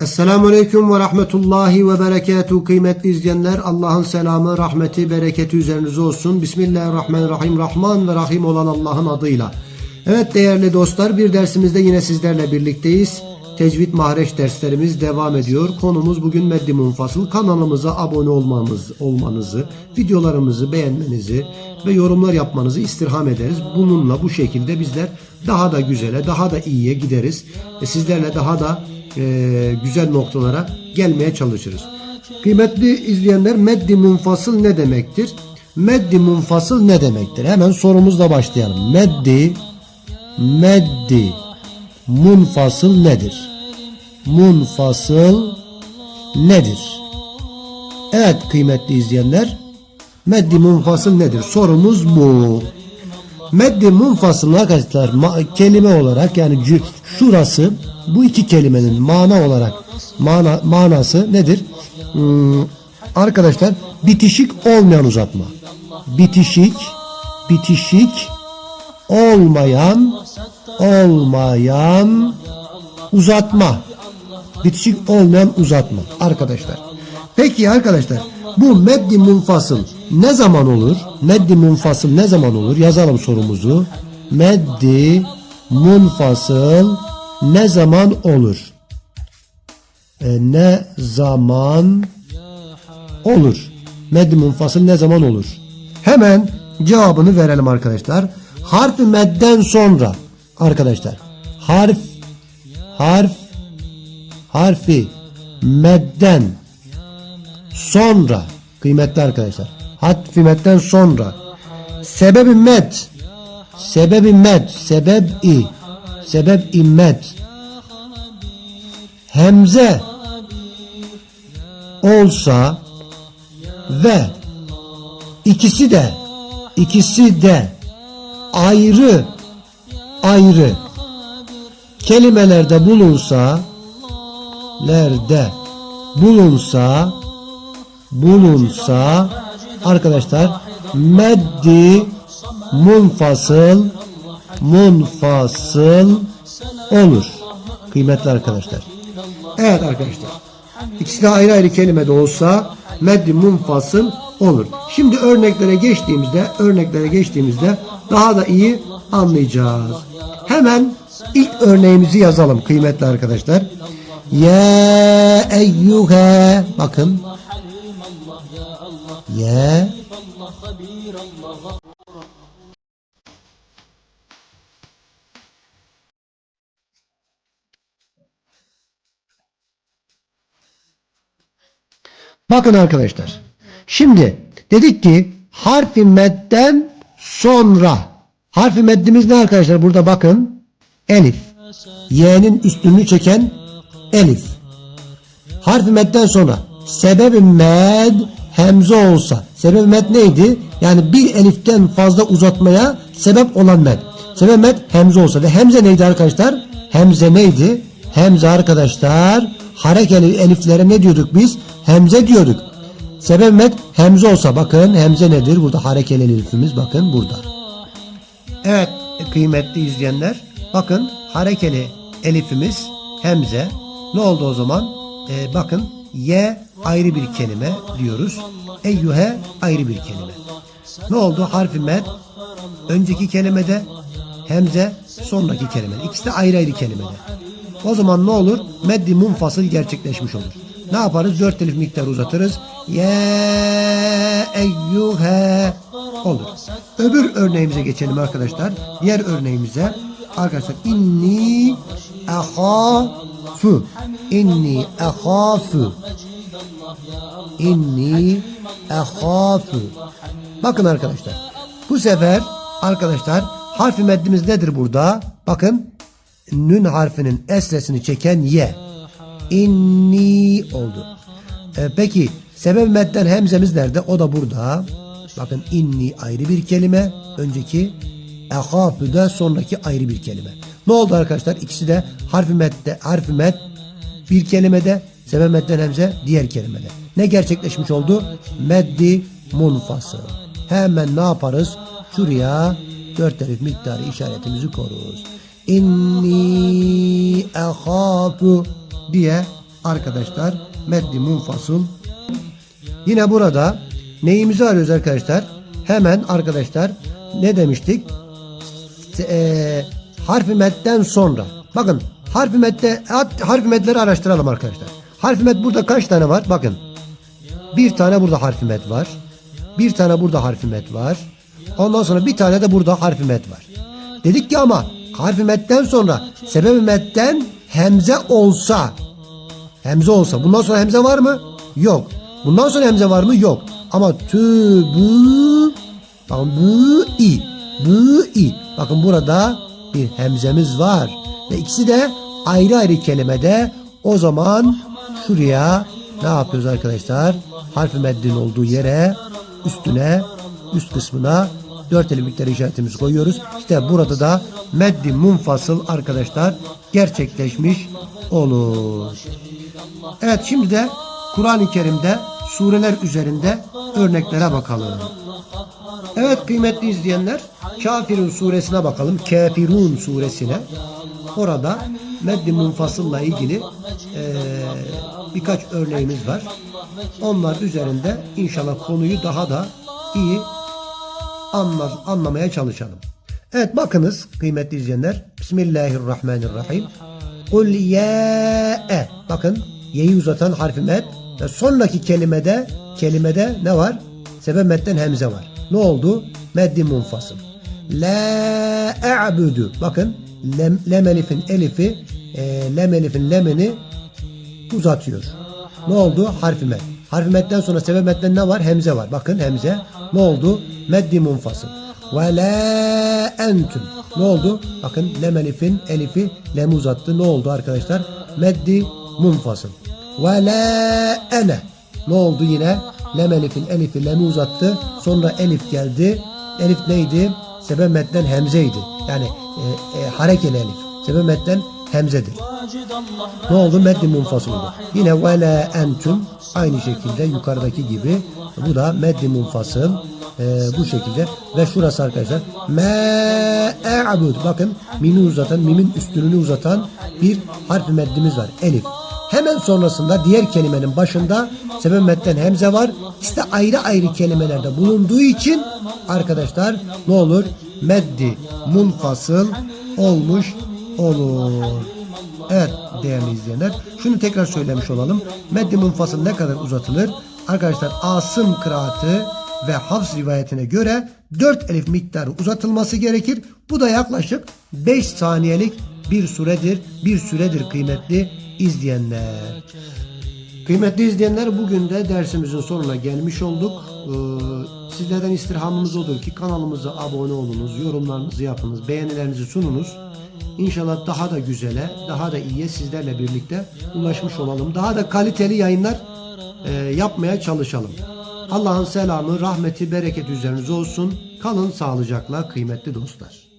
Esselamu Aleyküm ve Rahmetullahi ve Berekatuhu kıymetli izleyenler Allah'ın selamı, rahmeti, bereketi üzerinize olsun. Bismillahirrahmanirrahim. Rahman ve Rahim olan Allah'ın adıyla. Evet değerli dostlar bir dersimizde yine sizlerle birlikteyiz. Tecvid mahreç derslerimiz devam ediyor. Konumuz bugün Meddi Munfasıl. Kanalımıza abone olmamız, olmanızı, videolarımızı beğenmenizi ve yorumlar yapmanızı istirham ederiz. Bununla bu şekilde bizler daha da güzele, daha da iyiye gideriz. E, sizlerle daha da e, güzel noktalara gelmeye çalışırız. Kıymetli izleyenler meddi munfasıl ne demektir? Meddi munfasıl ne demektir? Hemen sorumuzla başlayalım. Meddi meddi munfasıl nedir? Munfasıl nedir? Evet kıymetli izleyenler meddi munfasıl nedir? Sorumuz bu. Meddi munfasıl arkadaşlar kelime olarak yani cü- şurası bu iki kelimenin mana olarak mana, manası nedir? Hmm, arkadaşlar bitişik olmayan uzatma. Bitişik bitişik olmayan olmayan uzatma. Bitişik olmayan uzatma arkadaşlar. Peki arkadaşlar bu meddi munfasıl ne zaman olur? Meddi munfasıl ne zaman olur? Yazalım sorumuzu. Meddi munfasıl ne zaman olur? E, ne zaman olur? Meddi munfasıl ne zaman olur? Hemen cevabını verelim arkadaşlar. Harf medden sonra arkadaşlar harf harf harfi medden sonra kıymetli arkadaşlar harfi medden sonra. Sebebi med sebebi med sebeb i. Sebeb i med hemze olsa ve ikisi de ikisi de ayrı ayrı kelimelerde bulunsa lerde bulunsa bulunsa arkadaşlar meddi munfasıl munfasıl olur. Kıymetli arkadaşlar. Evet arkadaşlar. İkisi de ayrı ayrı kelimede olsa meddi munfasıl olur. Şimdi örneklere geçtiğimizde örneklere geçtiğimizde daha da iyi anlayacağız. Hemen ilk örneğimizi yazalım kıymetli arkadaşlar. Ya eyyuhe bakın ya Bakın arkadaşlar. Şimdi dedik ki harfi medden sonra harfi meddimiz ne arkadaşlar? Burada bakın. Elif. Y'nin üstünlüğü çeken elif. Harfi medden sonra sebebi med hemze olsa. Sebebi med neydi? Yani bir eliften fazla uzatmaya sebep olan med. Sebep med hemze olsa. Ve hemze neydi arkadaşlar? Hemze neydi? Hemze arkadaşlar harekeli eliflere ne diyorduk biz? Hemze diyorduk. Sebep med hemze olsa bakın hemze nedir? Burada harekeli elifimiz bakın burada. Evet kıymetli izleyenler bakın harekeli elifimiz hemze ne oldu o zaman? Ee, bakın ye ayrı bir kelime diyoruz. Eyyuhe ayrı bir kelime. Ne oldu? Harfi med önceki kelimede hemze sonraki kelimede. İkisi de ayrı ayrı kelimede. O zaman ne olur? Meddi munfasıl gerçekleşmiş olur. Ne yaparız? Dört elif miktarı uzatırız. Ye eyyuhe olur. Öbür örneğimize geçelim arkadaşlar. Diğer örneğimize arkadaşlar inni ahafu inni ahafu inni ahafu Bakın arkadaşlar. Bu sefer arkadaşlar harfi meddimiz nedir burada? Bakın nün harfinin esresini çeken ye. İnni oldu. E, peki sebep medden hemzemiz nerede? O da burada. Bakın inni ayrı bir kelime. Önceki ehafü de sonraki ayrı bir kelime. Ne oldu arkadaşlar? İkisi de harfi medde, harfi med bir kelimede, sebep medden hemze diğer kelimede. Ne gerçekleşmiş oldu? Meddi munfasıl. Hemen ne yaparız? Şuraya dört elif miktarı işaretimizi koruruz. İnni ehafu diye arkadaşlar meddi munfasıl. Yine burada neyimizi arıyoruz arkadaşlar? Hemen arkadaşlar ne demiştik? e, harfi metten sonra. Bakın harfi hat- harfi metleri araştıralım arkadaşlar. Harfi met burada kaç tane var? Bakın. Bir tane burada harfi met var. Bir tane burada harfi met var. Ondan sonra bir tane de burada harfi met var. Dedik ki ama harfi metten sonra sebebi metten hemze olsa Hemze olsa. Bundan sonra hemze var mı? Yok. Bundan sonra hemze var mı? Yok. Ama tü, bu, bakın bu, i. Bu, i. Bakın burada bir hemzemiz var. Ve ikisi de ayrı ayrı kelimede. O zaman şuraya ne yapıyoruz arkadaşlar? Harfi meddin olduğu yere üstüne, üst kısmına dört eli miktarı işaretimizi koyuyoruz. İşte burada da meddi munfasıl arkadaşlar gerçekleşmiş olur. Evet şimdi de Kur'an-ı Kerim'de sureler üzerinde örneklere bakalım. Evet kıymetli izleyenler Kafirun suresine bakalım. Kafirun suresine. Orada Meddi Munfasıl'la ilgili eee, birkaç örneğimiz var. Onlar üzerinde inşallah konuyu daha da iyi anla, anlamaya çalışalım. Evet bakınız kıymetli izleyenler. Bismillahirrahmanirrahim. Kul ya e. Bakın yeyi uzatan harfi met ve sonraki kelimede kelimede ne var? Sebep metten hemze var. Ne oldu? Meddi munfasıl. La a'budu. Bakın lem, lem elifin elifi e, lem elifin lemini uzatıyor. Ne oldu? Harfi med. Harfi medden sonra sebep medden ne var? Hemze var. Bakın hemze. Ne oldu? Meddi munfasıl. Ve la entüm. Ne oldu? Bakın lem elifin elifi lemi uzattı. Ne oldu arkadaşlar? Meddi munfasıl. Ve la ene. Ne oldu yine? Lem elifin elifi lemi uzattı. Sonra elif geldi. Elif neydi? Sebep medden hemzeydi. Yani e, e, harekeli elif. Sebep medden hemzedir. Ne oldu? Meddi munfasıl oldu. Yine ve la entüm aynı şekilde yukarıdaki gibi. Bu da meddi munfasıl Ee, bu şekilde. Ve şurası arkadaşlar. Me e'bud bakın mimi uzatan mimin üstününü uzatan bir harf meddimiz var. Elif. Hemen sonrasında diğer kelimenin başında sebep medden hemze var. İşte ayrı ayrı kelimelerde bulunduğu için arkadaşlar ne olur? Meddi munfasıl olmuş olur Evet değerli izleyenler. Şunu tekrar söylemiş olalım. Meddi munfasıl ne kadar uzatılır? Arkadaşlar Asım kıraatı ve Hafs rivayetine göre 4 elif miktarı uzatılması gerekir. Bu da yaklaşık 5 saniyelik bir süredir. Bir süredir kıymetli izleyenler. Kıymetli izleyenler bugün de dersimizin sonuna gelmiş olduk. Ee, sizlerden istirhamımız odur ki kanalımıza abone olunuz, yorumlarınızı yapınız, beğenilerinizi sununuz. İnşallah daha da güzele, daha da iyiye sizlerle birlikte ulaşmış olalım. Daha da kaliteli yayınlar e, yapmaya çalışalım. Allah'ın selamı, rahmeti, bereketi üzerinize olsun. Kalın sağlıcakla kıymetli dostlar.